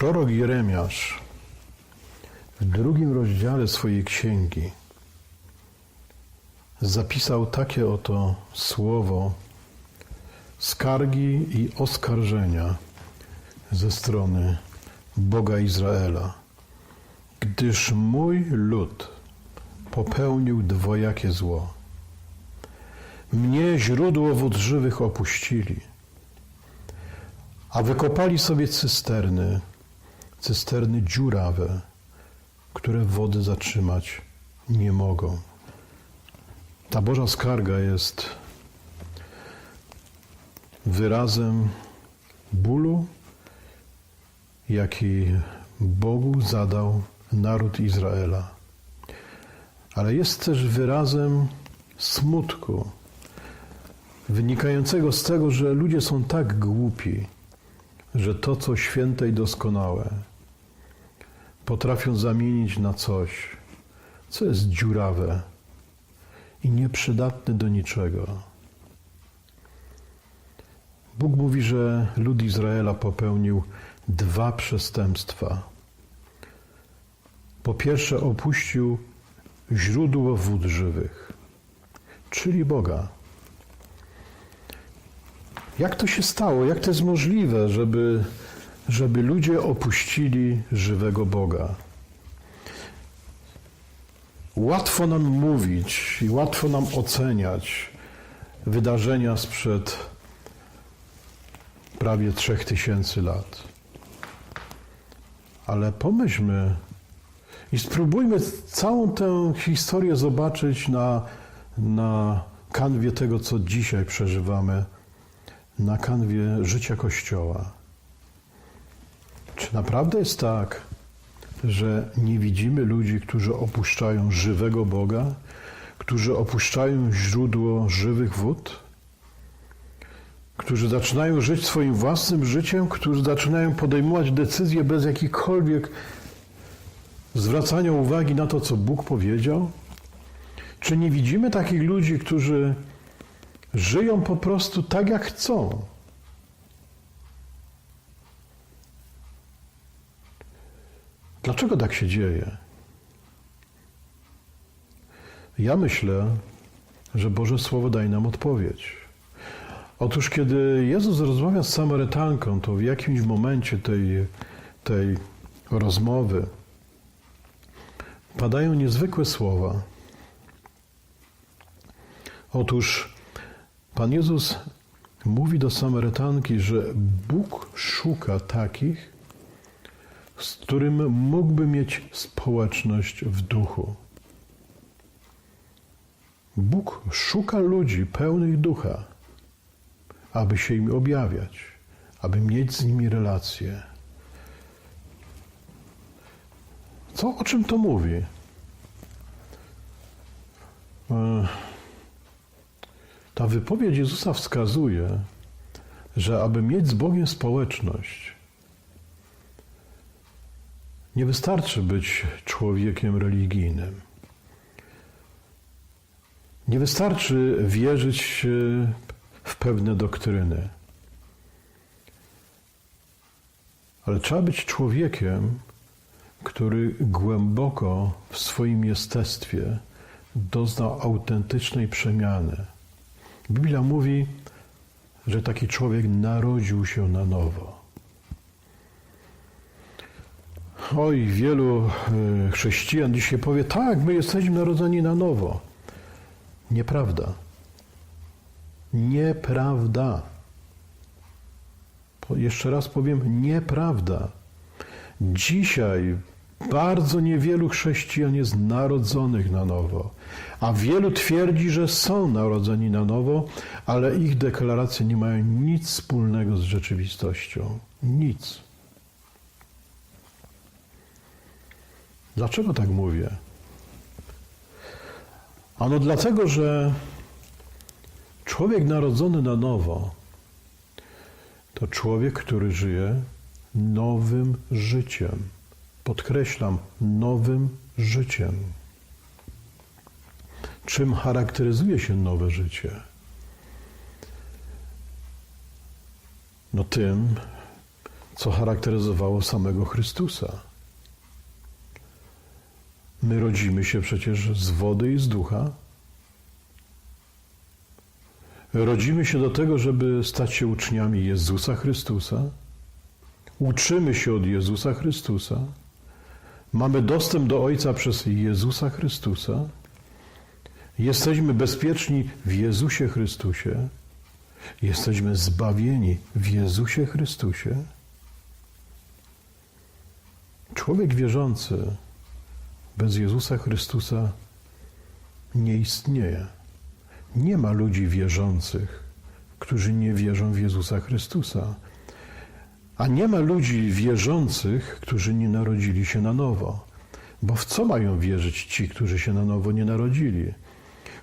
Prorok Jeremiasz w drugim rozdziale swojej księgi zapisał takie oto słowo skargi i oskarżenia ze strony Boga Izraela. Gdyż mój lud popełnił dwojakie zło. Mnie źródło wód żywych opuścili, a wykopali sobie cysterny, cysterny dziurawe, które wody zatrzymać nie mogą. Ta Boża skarga jest wyrazem bólu, jaki Bogu zadał naród Izraela. Ale jest też wyrazem smutku, wynikającego z tego, że ludzie są tak głupi, że to, co święte i doskonałe, potrafią zamienić na coś, co jest dziurawe i nieprzydatne do niczego. Bóg mówi, że lud Izraela popełnił dwa przestępstwa. Po pierwsze, opuścił źródło wód żywych, czyli Boga. Jak to się stało? Jak to jest możliwe, żeby, żeby ludzie opuścili żywego Boga? Łatwo nam mówić i łatwo nam oceniać wydarzenia sprzed prawie trzech tysięcy lat. Ale pomyślmy i spróbujmy całą tę historię zobaczyć na, na kanwie tego, co dzisiaj przeżywamy, na kanwie życia Kościoła. Czy naprawdę jest tak, że nie widzimy ludzi, którzy opuszczają żywego Boga, którzy opuszczają źródło żywych wód? którzy zaczynają żyć swoim własnym życiem, którzy zaczynają podejmować decyzje bez jakichkolwiek zwracania uwagi na to, co Bóg powiedział? Czy nie widzimy takich ludzi, którzy żyją po prostu tak, jak chcą? Dlaczego tak się dzieje? Ja myślę, że Boże Słowo daje nam odpowiedź. Otóż, kiedy Jezus rozmawia z Samarytanką, to w jakimś momencie tej, tej rozmowy padają niezwykłe słowa. Otóż Pan Jezus mówi do Samarytanki, że Bóg szuka takich, z którym mógłby mieć społeczność w duchu. Bóg szuka ludzi pełnych ducha aby się im objawiać, aby mieć z nimi relacje. Co, o czym to mówi? E, ta wypowiedź Jezusa wskazuje, że aby mieć z Bogiem społeczność, nie wystarczy być człowiekiem religijnym. Nie wystarczy wierzyć w pewne doktryny. Ale trzeba być człowiekiem, który głęboko w swoim jestestwie doznał autentycznej przemiany. Biblia mówi, że taki człowiek narodził się na nowo. Oj, wielu e, chrześcijan dzisiaj powie, tak, my jesteśmy narodzeni na nowo. Nieprawda. Nieprawda. Jeszcze raz powiem, nieprawda. Dzisiaj bardzo niewielu chrześcijan jest narodzonych na nowo, a wielu twierdzi, że są narodzeni na nowo, ale ich deklaracje nie mają nic wspólnego z rzeczywistością. Nic. Dlaczego tak mówię? Ano dlatego, że Człowiek narodzony na nowo to człowiek, który żyje nowym życiem. Podkreślam, nowym życiem. Czym charakteryzuje się nowe życie? No tym, co charakteryzowało samego Chrystusa. My rodzimy się przecież z wody i z ducha. Rodzimy się do tego, żeby stać się uczniami Jezusa Chrystusa. Uczymy się od Jezusa Chrystusa. Mamy dostęp do Ojca przez Jezusa Chrystusa. Jesteśmy bezpieczni w Jezusie Chrystusie. Jesteśmy zbawieni w Jezusie Chrystusie. Człowiek wierzący bez Jezusa Chrystusa nie istnieje. Nie ma ludzi wierzących, którzy nie wierzą w Jezusa Chrystusa. A nie ma ludzi wierzących, którzy nie narodzili się na nowo. Bo w co mają wierzyć ci, którzy się na nowo nie narodzili?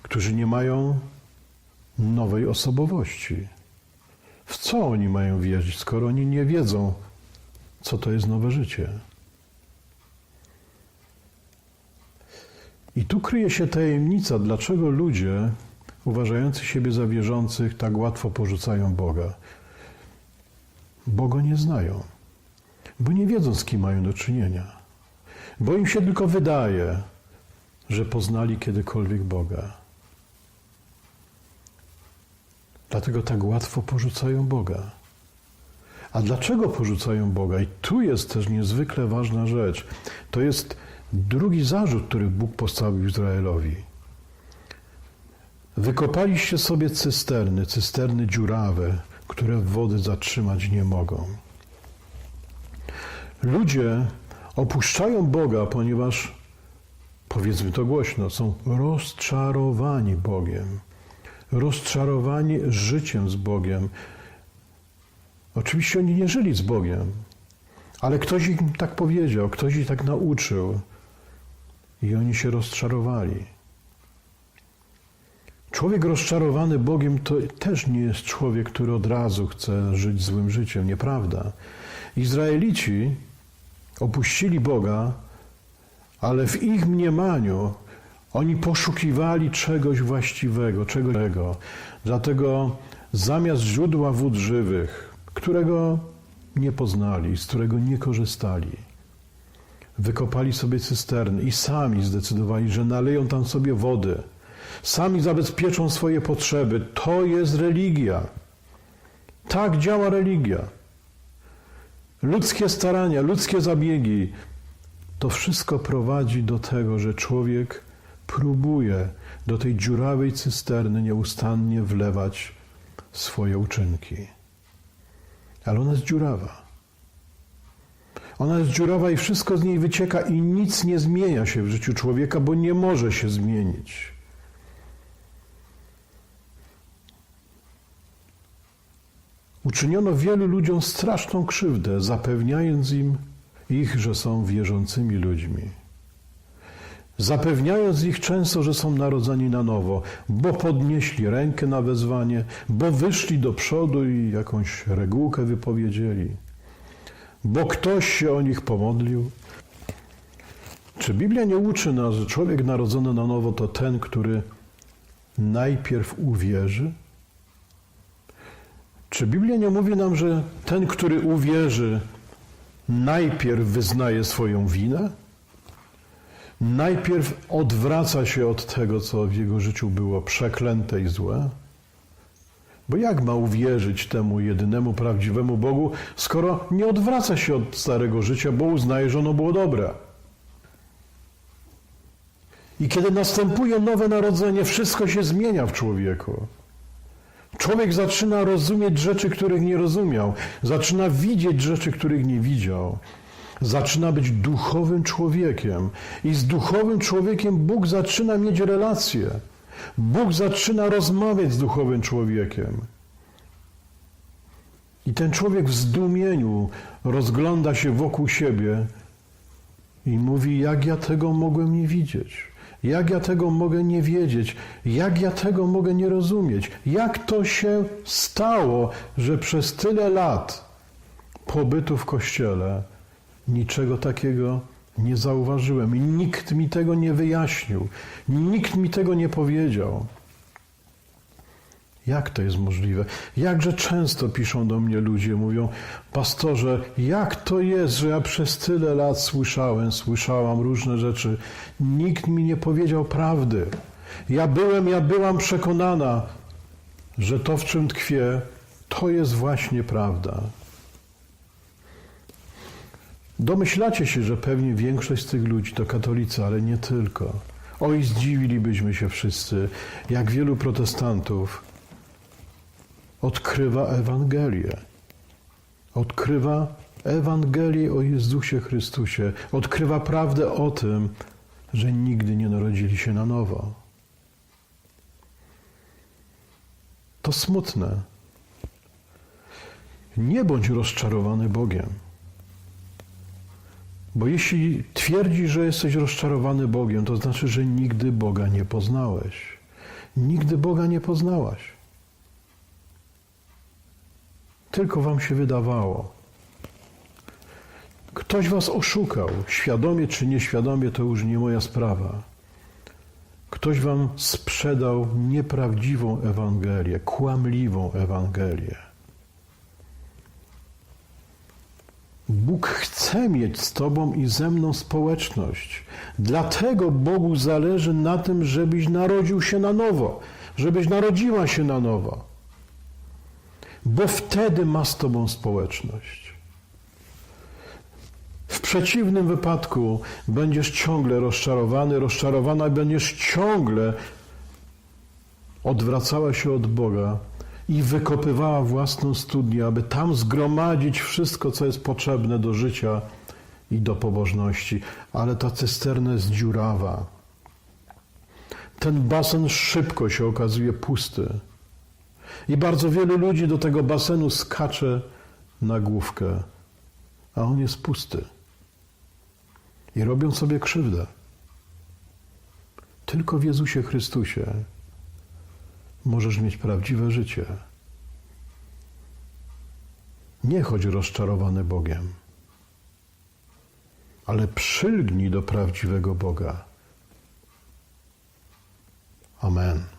Którzy nie mają nowej osobowości. W co oni mają wierzyć, skoro oni nie wiedzą, co to jest nowe życie? I tu kryje się tajemnica, dlaczego ludzie uważający siebie za wierzących tak łatwo porzucają Boga. Bo go nie znają, bo nie wiedzą, z kim mają do czynienia, bo im się tylko wydaje, że poznali kiedykolwiek Boga. Dlatego tak łatwo porzucają Boga. A dlaczego porzucają Boga? I tu jest też niezwykle ważna rzecz. To jest drugi zarzut, który Bóg postawił Izraelowi. Wykopaliście sobie cysterny, cysterny dziurawe, które wody zatrzymać nie mogą. Ludzie opuszczają Boga, ponieważ, powiedzmy to głośno, są rozczarowani Bogiem, rozczarowani życiem z Bogiem. Oczywiście oni nie żyli z Bogiem, ale ktoś im tak powiedział, ktoś ich tak nauczył i oni się rozczarowali. Człowiek rozczarowany Bogiem to też nie jest człowiek, który od razu chce żyć złym życiem. Nieprawda. Izraelici opuścili Boga, ale w ich mniemaniu oni poszukiwali czegoś właściwego, czegoś innego. Dlatego zamiast źródła wód żywych, którego nie poznali, z którego nie korzystali, wykopali sobie cysterny i sami zdecydowali, że naleją tam sobie wody sami zabezpieczą swoje potrzeby. To jest religia. Tak działa religia. Ludzkie starania, ludzkie zabiegi, to wszystko prowadzi do tego, że człowiek próbuje do tej dziurawej cysterny nieustannie wlewać swoje uczynki. Ale ona jest dziurawa. Ona jest dziurawa i wszystko z niej wycieka i nic nie zmienia się w życiu człowieka, bo nie może się zmienić. Uczyniono wielu ludziom straszną krzywdę, zapewniając im ich, że są wierzącymi ludźmi. Zapewniając ich często, że są narodzeni na nowo, bo podnieśli rękę na wezwanie, bo wyszli do przodu i jakąś regułkę wypowiedzieli, bo ktoś się o nich pomodlił. Czy Biblia nie uczy nas, że człowiek narodzony na nowo to ten, który najpierw uwierzy? Czy Biblia nie mówi nam, że ten, który uwierzy, najpierw wyznaje swoją winę? Najpierw odwraca się od tego, co w jego życiu było przeklęte i złe? Bo jak ma uwierzyć temu jedynemu prawdziwemu Bogu, skoro nie odwraca się od starego życia, bo uznaje, że ono było dobre? I kiedy następuje nowe narodzenie, wszystko się zmienia w człowieku. Człowiek zaczyna rozumieć rzeczy, których nie rozumiał, zaczyna widzieć rzeczy, których nie widział. Zaczyna być duchowym człowiekiem i z duchowym człowiekiem Bóg zaczyna mieć relacje. Bóg zaczyna rozmawiać z duchowym człowiekiem. I ten człowiek w zdumieniu rozgląda się wokół siebie i mówi: Jak ja tego mogłem nie widzieć? Jak ja tego mogę nie wiedzieć? Jak ja tego mogę nie rozumieć? Jak to się stało, że przez tyle lat pobytu w kościele niczego takiego nie zauważyłem i nikt mi tego nie wyjaśnił, nikt mi tego nie powiedział? Jak to jest możliwe? Jakże często piszą do mnie ludzie, mówią, pastorze, jak to jest, że ja przez tyle lat słyszałem, słyszałam różne rzeczy, nikt mi nie powiedział prawdy. Ja byłem, ja byłam przekonana, że to, w czym tkwię, to jest właśnie prawda. Domyślacie się, że pewnie większość z tych ludzi to katolicy, ale nie tylko. Oj, zdziwilibyśmy się wszyscy, jak wielu protestantów odkrywa Ewangelię. Odkrywa Ewangelię o Jezusie Chrystusie. Odkrywa prawdę o tym, że nigdy nie narodzili się na nowo. To smutne. Nie bądź rozczarowany Bogiem. Bo jeśli twierdzisz, że jesteś rozczarowany Bogiem, to znaczy, że nigdy Boga nie poznałeś. Nigdy Boga nie poznałaś. Tylko wam się wydawało. Ktoś was oszukał, świadomie czy nieświadomie, to już nie moja sprawa. Ktoś wam sprzedał nieprawdziwą Ewangelię, kłamliwą Ewangelię. Bóg chce mieć z Tobą i ze mną społeczność. Dlatego Bogu zależy na tym, żebyś narodził się na nowo, żebyś narodziła się na nowo. Bo wtedy ma z Tobą społeczność. W przeciwnym wypadku będziesz ciągle rozczarowany, rozczarowana i będziesz ciągle odwracała się od Boga i wykopywała własną studnię, aby tam zgromadzić wszystko, co jest potrzebne do życia i do pobożności. Ale ta cysterna jest dziurawa. Ten basen szybko się okazuje pusty. I bardzo wielu ludzi do tego basenu skacze na główkę, a on jest pusty. I robią sobie krzywdę. Tylko w Jezusie Chrystusie możesz mieć prawdziwe życie. Nie chodź rozczarowany Bogiem, ale przylgnij do prawdziwego Boga. Amen.